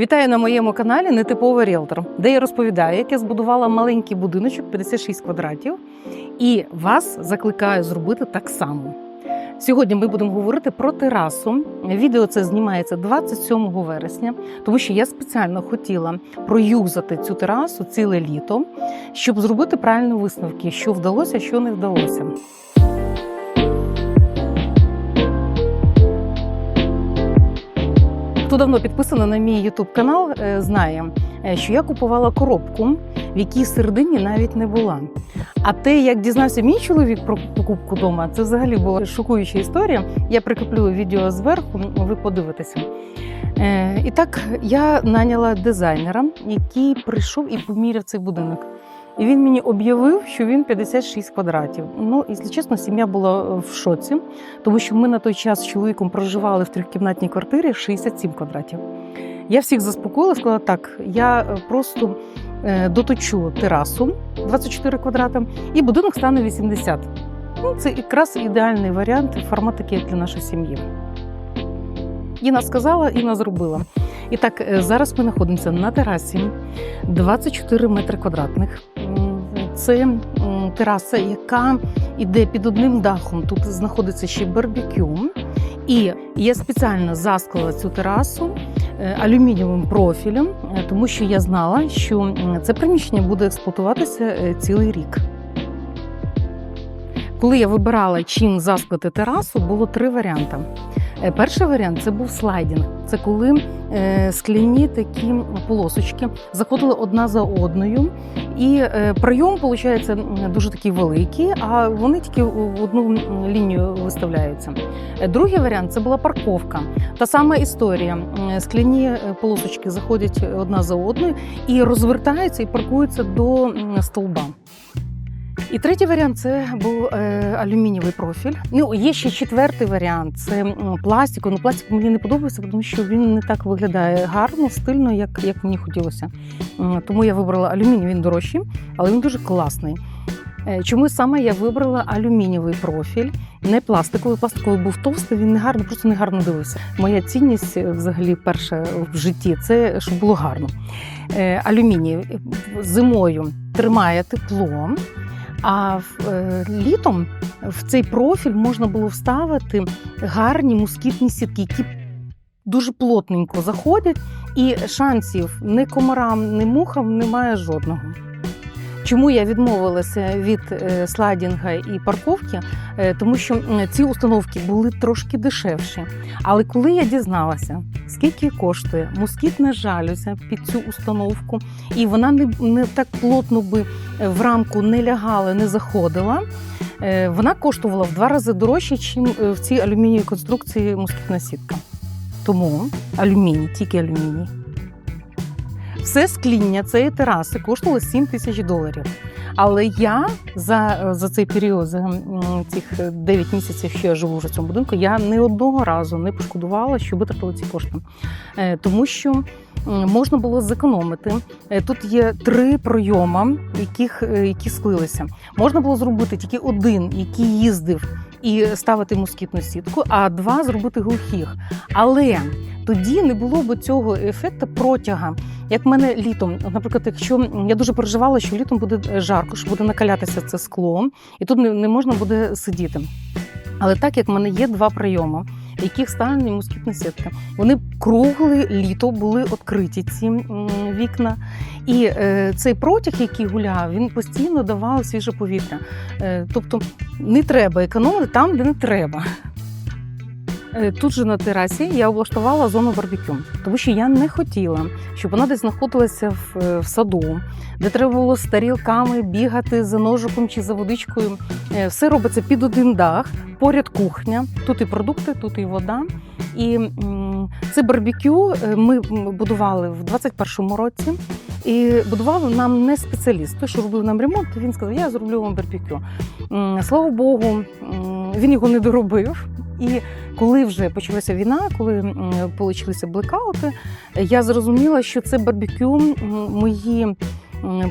Вітаю на моєму каналі Нетиповий ріелтор, де я розповідаю, як я збудувала маленький будиночок 56 квадратів, і вас закликаю зробити так само. Сьогодні ми будемо говорити про терасу. Відео це знімається 27 вересня, тому що я спеціально хотіла проюзати цю терасу ціле літо, щоб зробити правильні висновки, що вдалося, що не вдалося. Хто давно підписаний на мій YouTube канал, е, знає, е, що я купувала коробку, в якій середині навіть не була. А те, як дізнався мій чоловік про покупку дома, це взагалі була шокуюча історія. Я прикріплю відео зверху, ви подивитеся. Е, І так я наняла дизайнера, який прийшов і поміряв цей будинок. І він мені об'явив, що він 56 квадратів. Ну, якщо чесно, сім'я була в шоці, тому що ми на той час з чоловіком проживали в трьохкімнатній квартирі 67 квадратів. Я всіх заспокоїла, сказала, так, я е, просто е, доточу терасу 24 квадрата, і будинок стане 80. Ну, це якраз ідеальний варіант, формат такий, для нашої сім'ї. Інна сказала, Інна зробила. І так, е, зараз ми знаходимося на терасі 24 метри квадратних. Це тераса, яка іде під одним дахом. Тут знаходиться ще барбекю. І я спеціально засклала цю терасу е, алюмінієвим профілем, е, тому що я знала, що це приміщення буде експлуатуватися е, цілий рік. Коли я вибирала, чим засклати терасу, було три варіанти. Е, Перший варіант це був слайдінг. Це коли е, скляні такі полосочки заходили одна за одною, і е, прийом виходить дуже такий великий, а вони тільки в одну лінію виставляються. Другий варіант це була парковка. Та сама історія. Скляні полосочки заходять одна за одною і розвертаються і паркуються до м, стовба. І третій варіант це був е, алюмінієвий профіль. Ну є ще четвертий варіант це м, пластику. Ну пластик мені не подобається, тому що він не так виглядає гарно, стильно, як, як мені хотілося. Тому я вибрала алюміній, він дорожчий, але він дуже класний. Е, Чому саме я вибрала алюмінієвий профіль, не пластиковий. Пластиковий був товстий, він не гарно, просто не гарно дивився. Моя цінність е, взагалі перша в житті це щоб було гарно. Е, Алюміній зимою тримає тепло. А е, літом в цей профіль можна було вставити гарні москітні сітки, які дуже плотненько заходять, і шансів ні комарам, ні мухам немає жодного. Чому я відмовилася від е, слайдінга і парковки? Е, Тому що ці установки були трошки дешевші. Але коли я дізналася, скільки коштує москітна жалюзя під цю установку, і вона не, не так плотно би е, в рамку не лягала, не заходила. Вона коштувала в два рази дорожче, ніж в цій алюмінієвій конструкції москітна сітка. Тому алюміній, тільки алюміній. Все скління цієї тераси коштувало 7 тисяч доларів. Але я за, за цей період, за цих 9 місяців, що я живу вже в цьому будинку, я не одного разу не пошкодувала, що витратила ці кошти. Е, Тому що можна було зекономити. Е, Тут є три прийоми, яких, е, які склилися. Можна було зробити тільки один, який їздив і ставити москітну сітку, а два зробити глухих. Але тоді не було б цього ефекту протяга. Як в мене літом, наприклад, якщо я дуже переживала, що літом буде е, жарко, що буде накалятися це скло, і тут не, можна буде сидіти. Але так як в мене є два прийоми, яких вставлені москітні сітки, вони кругле літо були відкриті ці вікна. І е, цей протяг, який гуляв, він постійно давав свіже повітря. Е, тобто не треба економити там, де не треба. Е, Тут же на терасі я облаштувала зону барбекю, тому що я не хотіла, щоб вона десь знаходилася в, е, саду, де треба було з тарілками бігати за ножиком чи за водичкою. Е, Все робиться під один дах, поряд кухня. Тут і продукти, тут і вода. І це барбекю ми будували в 21-му році. І будував нам не спеціаліст. Той, що робив нам ремонт, він сказав, я зроблю вам барбекю. Слава Богу, він його не доробив. І коли вже почалася війна, коли почалися блекаути, я зрозуміла, що це барбекю мої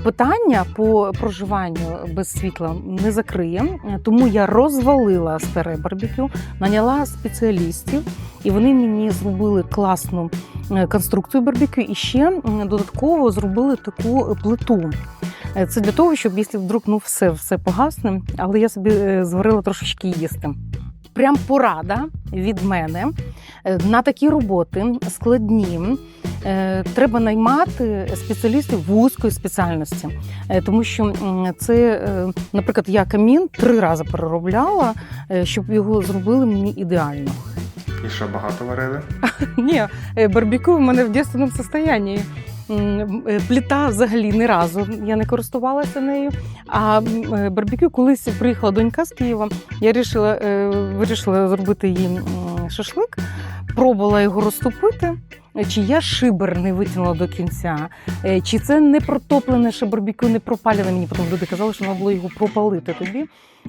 питання по проживанню без світла не закриє. Тому я розвалила старе барбекю, наняла спеціалістів, і вони мені зробили класну е, конструкцію барбекю і ще додатково зробили таку плиту. Е, Це для того, щоб якщо вдруг ну все, все погасне, але я собі е, зварила трошечки їсти. Прям порада від мене Е, на такі роботи складні. Треба наймати спеціалістів вузької спеціальності, тому що це, наприклад, я камін три рази переробляла, щоб його зробили мені ідеально. І що багато варили? Ні, барбекю в мене в дійсному стані. Е, Пліта взагалі ні разу я не користувалася нею. А е, барбекю, колись приїхала донька з Києва, я вирішила, е, вирішила зробити їй шашлик, пробувала його розтопити. Чи я шибер не витягнула до кінця, чи це не протоплене ще барбекю, не пропалене. Мені потім люди казали, що треба було його пропалити тобі.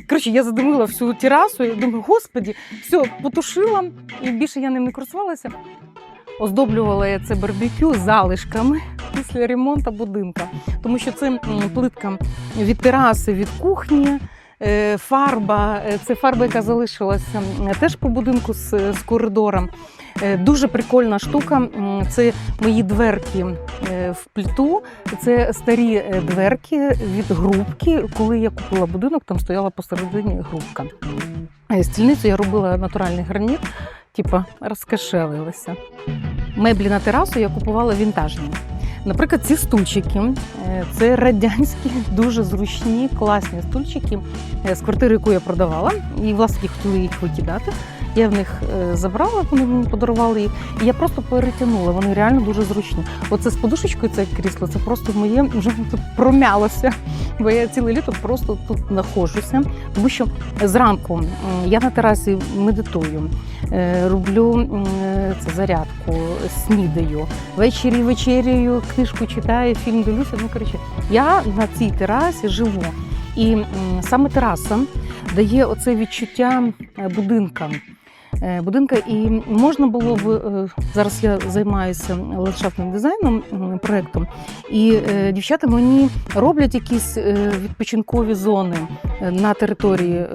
Коротше, я задимила всю терасу, і думаю, господі, все, потушила, і більше я ним не користувалася. Оздоблювала я це барбекю залишками після ремонту будинка, тому що це м, плитка від тераси, від кухні. е, Фарба, е, це фарба, яка залишилася теж по будинку з, з коридором. Е, Дуже прикольна штука. Це мої дверки в плиту. Це старі дверки від грубки. Коли я купила будинок, там стояла посередині грубка. Стільницю я робила натуральний граніт, типа розкошелилася. Меблі на терасу я купувала вінтажні. Наприклад, ці стульчики е, це радянські, дуже зручні, класні стульчики е, з квартири, яку я продавала, і власники хотіли їх викидати. Я в них е, забрала, вони мені подарували їх, і я просто перетягнула. Вони реально дуже зручні. Оце з подушечкою це крісло, це просто моє вже тут промялося, бо я ціле літо просто тут знаходжуся. Тому що зранку я на терасі медитую, е, роблю це зарядку, снідаю. Ввечері вечеряю, книжку читаю, фільм дивлюся. Ну коротше, я на цій терасі живу. І саме тераса дає оце відчуття е, будинка. Е, Будинка, і можна було б е, зараз. Я займаюся ландшафтним дизайном проектом, і е, дівчата мені роблять якісь відпочинкові зони на території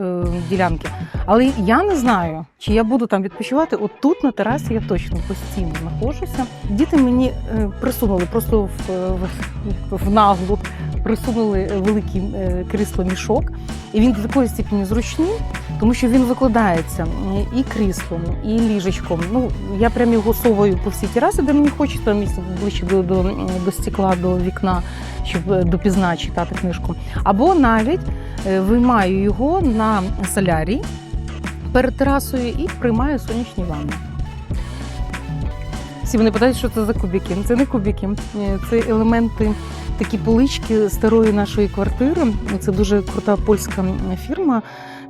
ділянки. Але я не знаю, чи я буду там відпочивати. От тут на терасі я точно постійно знаходжуся. Діти мені присунули просто в, в, в наглу, присунули великий е, крісло мішок, і він до такої степені зручний, тому що він викладається і кріслом, і ліжечком. Ну я прям його соваю по всій терасі, де мені хочеться місце ближче до, до, до стекла, до вікна, щоб е, допізна читати книжку. Або навіть е, виймаю його на солярій перед терасою і приймаю сонячні ванни. Всі вони питають, що це за кубики. Це не кубики, це елементи, такі полички старої нашої квартири. Це дуже крута польська фірма,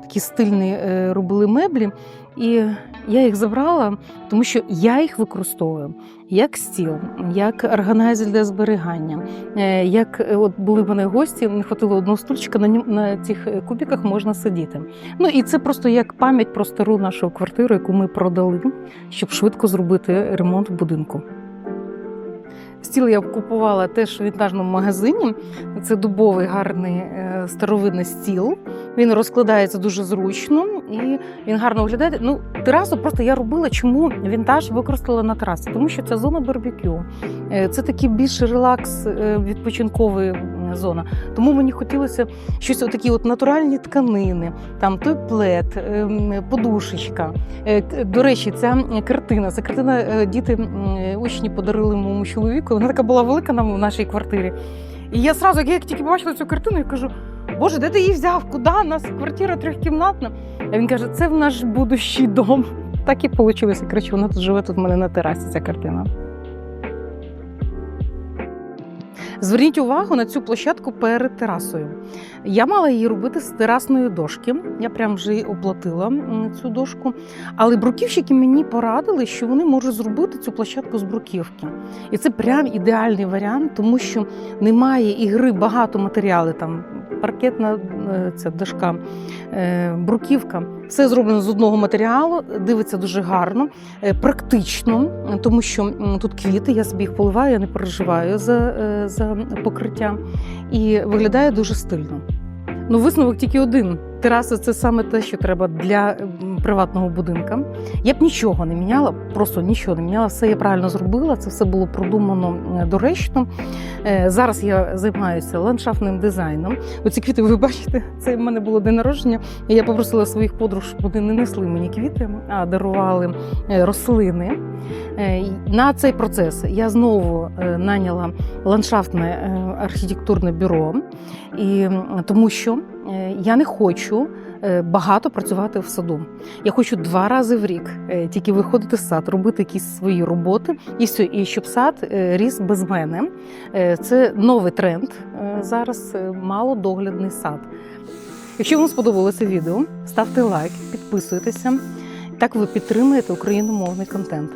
такі стильні е, робили меблі. І я їх забрала, тому що я їх використовую як стіл, як органайзер для зберігання. Е, Як е, от були в мене гості, не хватило одного стульчика, на ньому на цих кубиках можна сидіти. Ну і це просто як пам'ять про стару нашу квартиру, яку ми продали, щоб швидко зробити ремонт в будинку. Стіл я купувала теж в вінтажному магазині. Це дубовий гарний е, старовинний стіл. Він розкладається дуже зручно і він гарно виглядає. Ну, терасу просто я робила, чому вінтаж використала на терасі, тому що це зона барбекю. Е, Це такий більш релакс, е, відпочинковий зона. Тому мені хотілося щось отакі от натуральні тканини, там той плед, ем, подушечка. Е, До речі, ця картина, це картина е, діти е, учні подарили моєму чоловіку. Вона така була велика на в нашій квартирі. І я сразу, як тільки побачила цю картину, я кажу: Боже, де ти її взяв? Куди? У нас квартира трьохкімнатна. А він каже: це в наш будущий дом. Так і вийшло. Коротше, вона тут живе тут в мене на терасі, ця картина. Зверніть увагу на цю площадку перед терасою. Я мала її робити з терасної дошки. Я прям вже оплатила цю дошку. Але бруківщики мені порадили, що вони можуть зробити цю площадку з бруківки. І це прям ідеальний варіант, тому що немає ігри багато матеріалів, там паркетна е, ця дошка, е, бруківка. Все зроблено з одного матеріалу, дивиться дуже гарно, е, практично, тому що тут квіти, я собі їх поливаю, я не переживаю за, за покриття. І виглядає дуже стильно. Ну, висновок тільки один. Тераса це саме те, що треба для приватного будинка. Я б нічого не міняла, просто нічого не міняла. Все я правильно зробила. Це все було продумано е, доречно. Е, Зараз я займаюся ландшафтним дизайном. Оці квіти, ви бачите, це в мене було день народження. Я попросила своїх подруг, щоб вони не несли мені квіти, а дарували е, рослини. На цей процес я знову наняла ландшафтне архітектурне бюро, і тому що я не хочу багато працювати в саду. Я хочу два рази в рік е, тільки виходити в сад, робити якісь свої роботи, і все, і щоб сад е, ріс без мене. Е, Це новий тренд е, зараз. е, Малодоглядний сад. Якщо вам сподобалося відео, ставте лайк, підписуйтеся. Так ви підтримуєте україномовний контент.